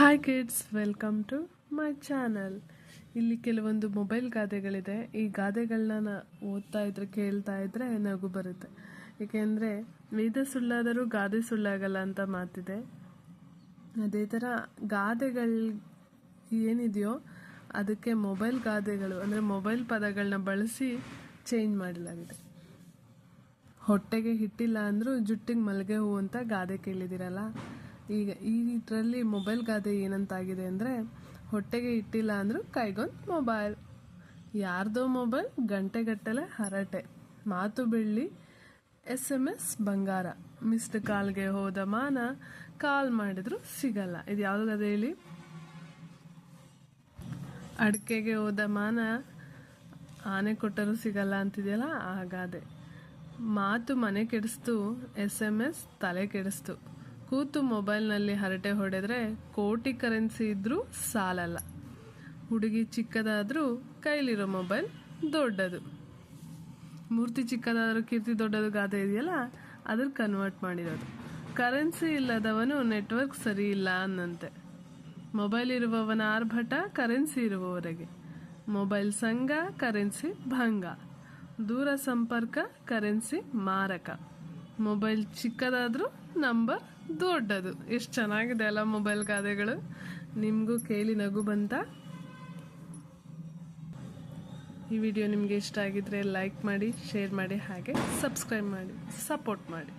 Hi kids welcome to my channel ಇಲ್ಲಿ ಕೆಲವೊಂದು mobile ಗಾದೆಗಳಿದೆ. ಈ ಗಾದೆಗಳನ್ನ ಓದ್ತಾ ಇದ್ರೆ, ಕೇಳ್ತಾ ಇದ್ರೆ ನಗು ಬರುತ್ತೆ. ಏಕೆಂದರೆ ವೇದ ಸುಳ್ಳಾದರೂ ಗಾದೆ ಸುಳ್ಳಾಗಲ್ಲ ಅಂತ ಮಾತಿದೆ. ಅದೇ ಥರ ಗಾದೆಗಳು ಏನಿದೆಯೋ ಅದಕ್ಕೆ ಮೊಬೈಲ್ ಗಾದೆಗಳು, ಅಂದರೆ ಮೊಬೈಲ್ ಪದಗಳನ್ನ ಬಳಸಿ ಚೇಂಜ್ ಮಾಡಲಾಗಿದೆ. ಹೊಟ್ಟೆಗೆ ಹಿಟ್ಟಿಲ್ಲ ಅಂದರೂ ಜುಟ್ಟಿಗೆ ಮಲ್ಲಿಗೆ ಹೂ ಅಂತ ಗಾದೆ ಕೇಳಿದಿರಲ್ಲ? ಈಗ ಈ ಇದರಲ್ಲಿ ಮೊಬೈಲ್ ಗಾದೆ ಏನಂತಾಗಿದೆ ಅಂದರೆ ಹೊಟ್ಟೆಗೆ ಇಟ್ಟಿಲ್ಲ ಅಂದರೂ ಕೈಗೊಂದು ಮೊಬೈಲ್. ಯಾರ್ದೋ ಮೊಬೈಲ್ ಗಂಟೆಗಟ್ಟಲೆ ಹರಟೆ. ಮಾತು ಬೆಳ್ಳಿ ಎಸ್ ಎಂ ಎಸ್ ಬಂಗಾರ. ಮಿಸ್ಡ್ ಕಾಲ್ಗೆ ಹೋದ ಮಾನ ಕಾಲ್ ಮಾಡಿದ್ರು ಸಿಗಲ್ಲ. ಇದು ಯಾವ್ದು ಗಾದೆ ಹೇಳಿ? ಅಡಿಕೆಗೆ ಹೋದ ಮಾನ ಆನೆ ಕೊಟ್ಟರೂ ಸಿಗಲ್ಲ ಅಂತಿದೆಯಲ್ಲ ಆ ಗಾದೆ. ಮಾತು ಮನೆ ಕೆಡಿಸ್ತು ಎಸ್ ಎಂ ಎಸ್ ತಲೆ ಕೆಡಿಸ್ತು. ಕೂತು ಮೊಬೈಲ್ನಲ್ಲಿ ಹರಟೆ ಹೊಡೆದ್ರೆ ಕೋಟಿ ಕರೆನ್ಸಿ ಇದ್ರೂ ಸಾಲಲ್ಲ. ಹುಡುಗಿ ಚಿಕ್ಕದಾದರೂ ಕೈಲಿರೋ ಮೊಬೈಲ್ ದೊಡ್ಡದು. ಮೂರ್ತಿ ಚಿಕ್ಕದಾದರೂ ಕೀರ್ತಿ ದೊಡ್ಡದು ಗಾದೆ ಇದೆಯಲ್ಲ? ಅದ್ರ ಕನ್ವರ್ಟ್ ಮಾಡಿರೋದು. ಕರೆನ್ಸಿ ಇಲ್ಲದವನು ನೆಟ್ವರ್ಕ್ ಸರಿ ಇಲ್ಲ ಅನ್ನಂತೆ. ಮೊಬೈಲ್ ಇರುವವನ ಆರ್ಭಟ ಕರೆನ್ಸಿ ಇರುವವರೆಗೆ. ಮೊಬೈಲ್ ಸಂಘ ಕರೆನ್ಸಿ ಭಂಗ. ದೂರ ಸಂಪರ್ಕ ಕರೆನ್ಸಿ ಮಾರಕ. ಮೊಬೈಲ್ ಚಿಕ್ಕದಾದರೂ ನಂಬರ್ ದೊಡ್ಡದು. ಎಷ್ಟು ಚೆನ್ನಾಗಿದೆ ಅಲ್ಲ ಮೊಬೈಲ್ ಗಾದೆಗಳು. ನಿಮಗೂ ಕೇಳಿ ನಗು ಬಂತ? ಈ ವಿಡಿಯೋ ನಿಮಗೆ ಇಷ್ಟ ಆಗಿದ್ರೆ ಲೈಕ್ ಮಾಡಿ ಶೇರ್ ಮಾಡಿ, ಹಾಗೆ ಸಬ್ಸ್ಕ್ರೈಬ್ ಮಾಡಿ ಸಪೋರ್ಟ್ ಮಾಡಿ.